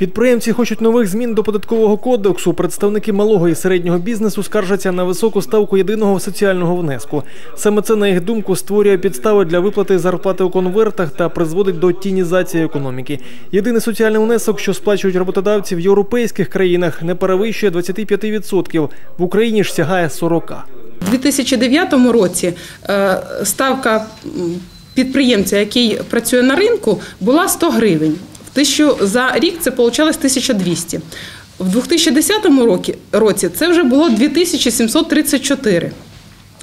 Підприємці хочуть нових змін до податкового кодексу. Представники малого і середнього бізнесу скаржаться на високу ставку єдиного соціального внеску. Саме це, на їх думку, створює підстави для виплати зарплати у конвертах та призводить до тінізації економіки. Єдиний соціальний внесок, що сплачують роботодавці в європейських країнах, не перевищує 25%. В Україні ж сягає 40%. У 2009 році е, ставка підприємця, який працює на ринку, була 100 гривень. Тисячу за рік це вийшло 1200. В 2010 році- це вже було 2734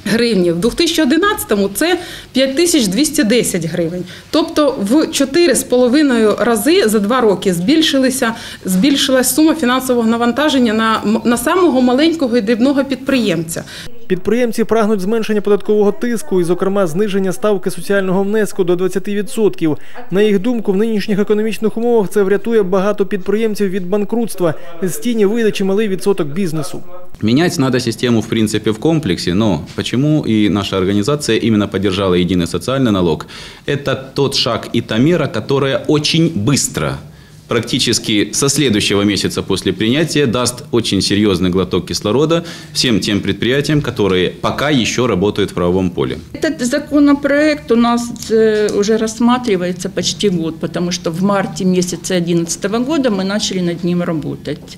гривні. В 2011 це 5210 гривень. Тобто в 4,5 рази за два роки збільшилися, збільшилась сума фінансового навантаження на, на самого маленького і дрібного підприємця. Підприємці прагнуть зменшення податкового тиску і, зокрема, зниження ставки соціального внеску до 20%. На їх думку, в нинішніх економічних умовах це врятує багато підприємців від банкрутства. З тіні вийде чималий відсоток бізнесу. Менять надо систему, в принципе, в комплексе, но почему и наша организация именно поддержала единый социальный налог? Это тот шаг и та мера, которая очень быстро, практически со следующего месяца после принятия, даст очень серьезный глоток кислорода всем тем предприятиям, которые пока еще работают в правовом поле. Этот законопроект у нас э, уже рассматривается почти год, потому что в марте месяце 2011 года мы начали над ним работать.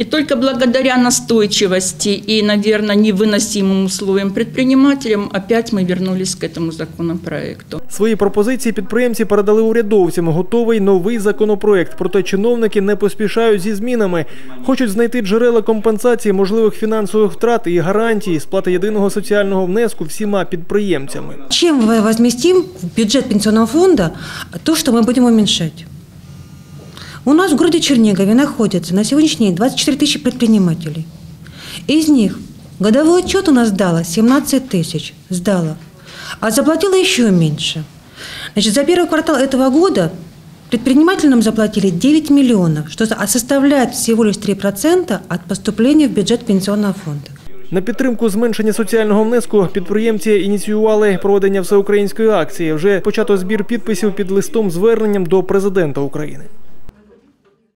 И только благодаря настойчивости и, наверное, невыносимым условиям предпринимателям опять мы вернулись к этому законопроекту. Свої пропозиції підприємці передали урядовцям. Готовий новий законопроект. Проте чиновники не поспішають зі змінами. Хочуть знайти джерела компенсації можливих фінансових втрат і гарантії сплати єдиного соціального внеску всіма підприємцями. Чем мы возместим в бюджет пенсионного фонда то, что мы будем уменьшать? У нас в городе Чернигове находится на сегодняшний день 24 тысячи предпринимателей. Из них годовой отчет у нас сдало 17 тысяч, сдало, а заплатило еще меньше. Значит, за первый квартал этого года предприниматели нам заплатили 9 миллионов, что со- а составляет всего лишь 3% от поступления в бюджет пенсионного фонда. На підтримку зменшення соціального внеску підприємці ініціювали проведення всеукраїнської акції. Вже почато збір підписів під листом зверненням до президента України.